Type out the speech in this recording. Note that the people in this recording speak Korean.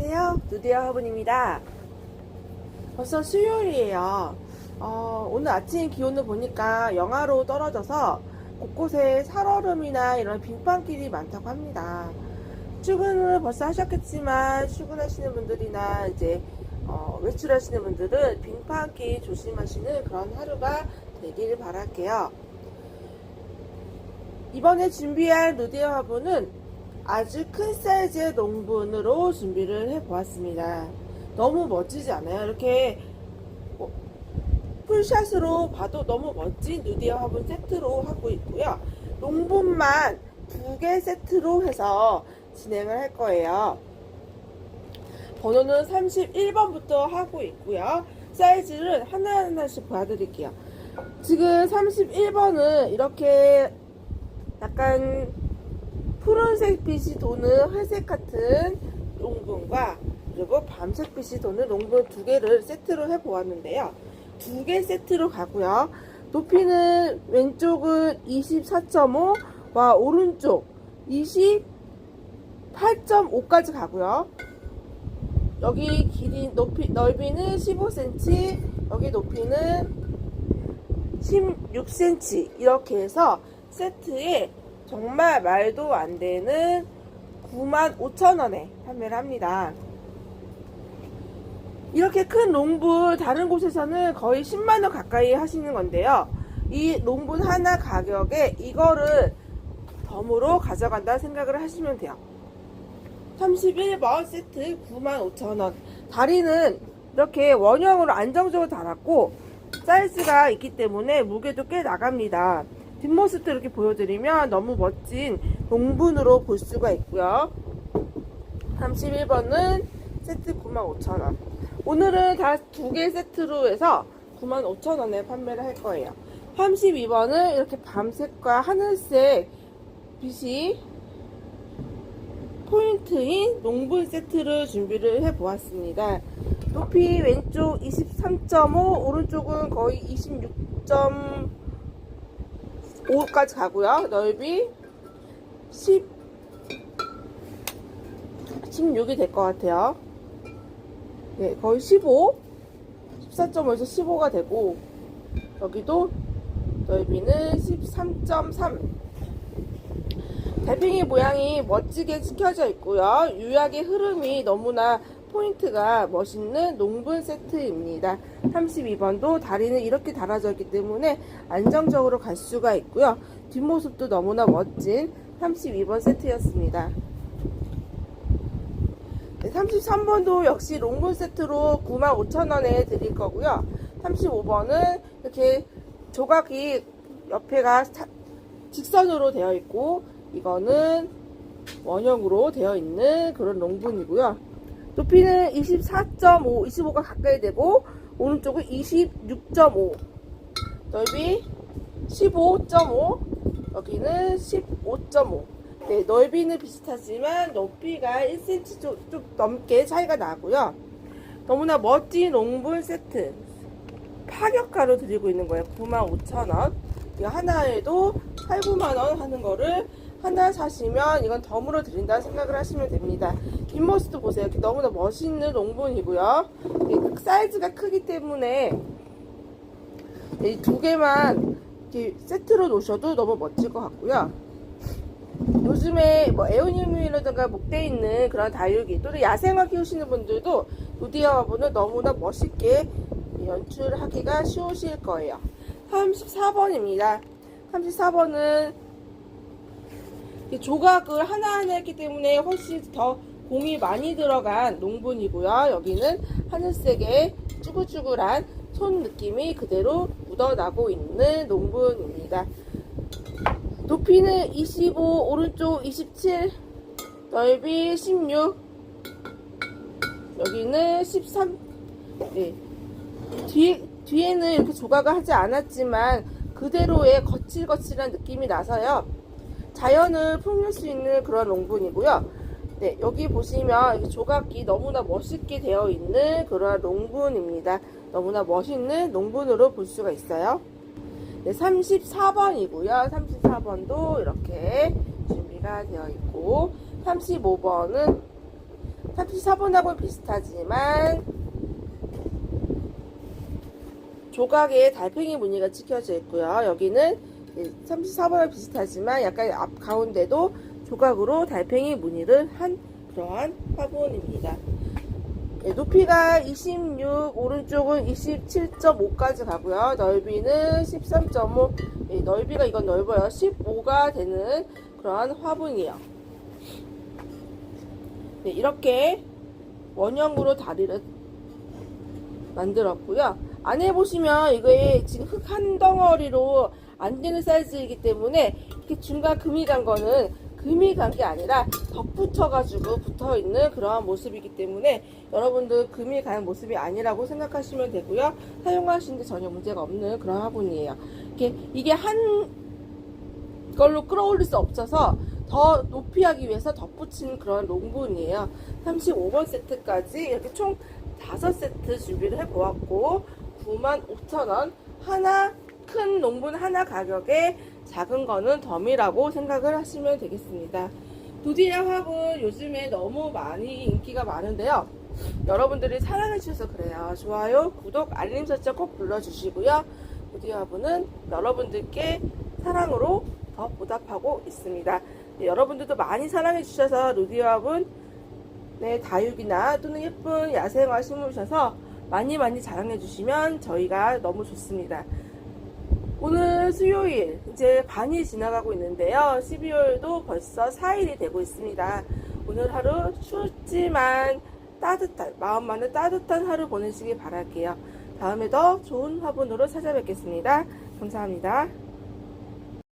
안녕하세요. 누디어 화분입니다. 벌써 수요일이에요. 어, 오늘 아침 기온을 보니까 영하로 떨어져서 곳곳에 살얼음이나 이런 빙판길이 많다고 합니다. 출근을 벌써 하셨겠지만 출근하시는 분들이나 이제 어, 외출하시는 분들은 빙판길 조심하시는 그런 하루가 되길 바랄게요. 이번에 준비할 누디어 화분은 아주 큰 사이즈의 농분으로 준비를 해 보았습니다. 너무 멋지지 않아요? 이렇게 뭐 풀샷으로 봐도 너무 멋진 누디어 화분 세트로 하고 있고요. 농분만 두 개 세트로 해서 진행을 할 거예요. 번호는 31번부터 하고 있고요. 사이즈를 하나하나씩 보여드릴게요. 지금 31번은 이렇게 약간 푸른색 빛이 도는 회색 같은 농분과 그리고 밤색 빛이 도는 농분 두 개를 세트로 해 보았는데요. 두 개 세트로 가고요. 높이는 왼쪽은 24.5와 오른쪽 28.5까지 가고요. 여기 길이 높이 넓이는 15cm, 여기 높이는 16cm 이렇게 해서 세트에 정말 말도 안 되는 95,000원에 판매를 합니다. 이렇게 큰 농분 다른 곳에서는 거의 10만원 가까이 하시는 건데요. 이 농분 하나 가격에 이거를 덤으로 가져간다 생각을 하시면 돼요. 31번 세트 95,000원. 다리는 이렇게 원형으로 안정적으로 달았고 사이즈가 있기 때문에 무게도 꽤 나갑니다. 뒷모습도 이렇게 보여드리면 너무 멋진 농분으로 볼 수가 있고요. 31번은 세트 95,000원. 오늘은 다 두 개 세트로 해서 95,000원에 판매를 할 거예요. 32번은 이렇게 밤색과 하늘색 빛이 포인트인 농분 세트를 준비를 해 보았습니다. 높이 왼쪽 23.5, 오른쪽은 거의 26.5까지 가고요. 넓이 10, 16이 될 것 같아요. 네, 거의 15, 14.5에서 15가 되고, 여기도 넓이는 13.3. 달팽이 모양이 멋지게 찍혀져 있고요. 유약의 흐름이 너무나 포인트가 멋있는 농분 세트입니다. 32번도 다리는 이렇게 달아져 있기 때문에 안정적으로 갈 수가 있고요. 뒷모습도 너무나 멋진 32번 세트였습니다. 네, 33번도 역시 롱분 세트로 95,000원에 드릴 거고요. 35번은 이렇게 조각이 옆에가 차- 직선으로 되어 있고 이거는 원형으로 되어 있는 그런 롱분이고요. 높이는 24.5, 25가 가까이 되고 오른쪽은 26.5 넓이 15.5 여기는 15.5 네, 넓이는 비슷하지만 높이가 1cm 좀, 좀 넘게 차이가 나고요. 너무나 멋진 롱분 세트 파격가로 드리고 있는 거예요. 95,000원. 이거 하나에도 8, 9만원 하는 거를 하나 사시면 이건 덤으로 드린다 생각을 하시면 됩니다. 뒷모습도 보세요. 이렇게 너무나 멋있는 롱분이고요. 이그 사이즈가 크기 때문에 이 두 개만 이렇게 세트로 놓으셔도 너무 멋질 것 같고요. 요즘에 뭐 에어니움이라든가 목대 있는 그런 다육이 또는 야생화 키우시는 분들도 누디아 화분을 너무나 멋있게 연출하기가 쉬우실 거예요. 34번입니다. 34번은 조각을 하나하나 했기 때문에 훨씬 더 공이 많이 들어간 농분이고요. 여기는 하늘색의 쭈글쭈글한 손 느낌이 그대로 묻어나고 있는 농분입니다. 높이는 25, 오른쪽 27, 넓이 16, 여기는 13, 네. 뒤, 뒤에는 이렇게 조각을 하지 않았지만 그대로의 거칠거칠한 느낌이 나서요. 자연을 풍길 수 있는 그런 롱분이고요. 네, 여기 보시면 조각이 너무나 멋있게 되어 있는 그런 롱분입니다. 너무나 멋있는 농분으로 볼 수가 있어요. 네, 34번이고요. 34번도 이렇게 준비가 되어 있고 35번은 34번하고 비슷하지만 조각에 달팽이 무늬가 찍혀져 있고요. 여기는 34번과 비슷하지만 약간 앞 가운데도 조각으로 달팽이 무늬를 한 그러한 화분입니다. 네, 높이가 26, 오른쪽은 27.5까지 가고요. 넓이는 13.5, 네, 넓이가 이건 넓어요. 15가 되는 그러한 화분이에요. 네, 이렇게 원형으로 다리를 만들었고요. 안에 보시면 이게 지금 흙 한 덩어리로 안 되는 사이즈이기 때문에 이렇게 중간 금이 간 거는 금이 간 게 아니라 덧붙여가지고 붙어 있는 그러한 모습이기 때문에 여러분들 금이 간 모습이 아니라고 생각하시면 되고요. 사용하시는데 전혀 문제가 없는 그런 화분이에요. 이게, 이게 한 걸로 끌어올릴 수 없어서 더 높이 하기 위해서 덧붙이는 그런 롱분이에요. 35번 세트까지 이렇게 총 5세트 준비를 해보았고 95,000원 하나 큰 농분 하나 가격에 작은 거는 덤이라고 생각을 하시면 되겠습니다. 두디야 화분 요즘에 너무 많이 인기가 많은데요. 여러분들이 사랑해 주셔서 그래요. 좋아요, 구독, 알림 설정 꼭 눌러주시고요. 두디야 화분은 여러분들께 사랑으로 더 보답하고 있습니다. 네, 여러분들도 많이 사랑해 주셔서 루디화분 네, 다육이나 또는 예쁜 야생화 심으셔서 많이 많이 자랑해 주시면 저희가 너무 좋습니다. 오늘 수요일 이제 반이 지나가고 있는데요. 12월도 벌써 4일이 되고 있습니다. 오늘 하루 춥지만 따뜻한 마음만은 따뜻한 하루 보내시길 바랄게요. 다음에 더 좋은 화분으로 찾아뵙겠습니다. 감사합니다.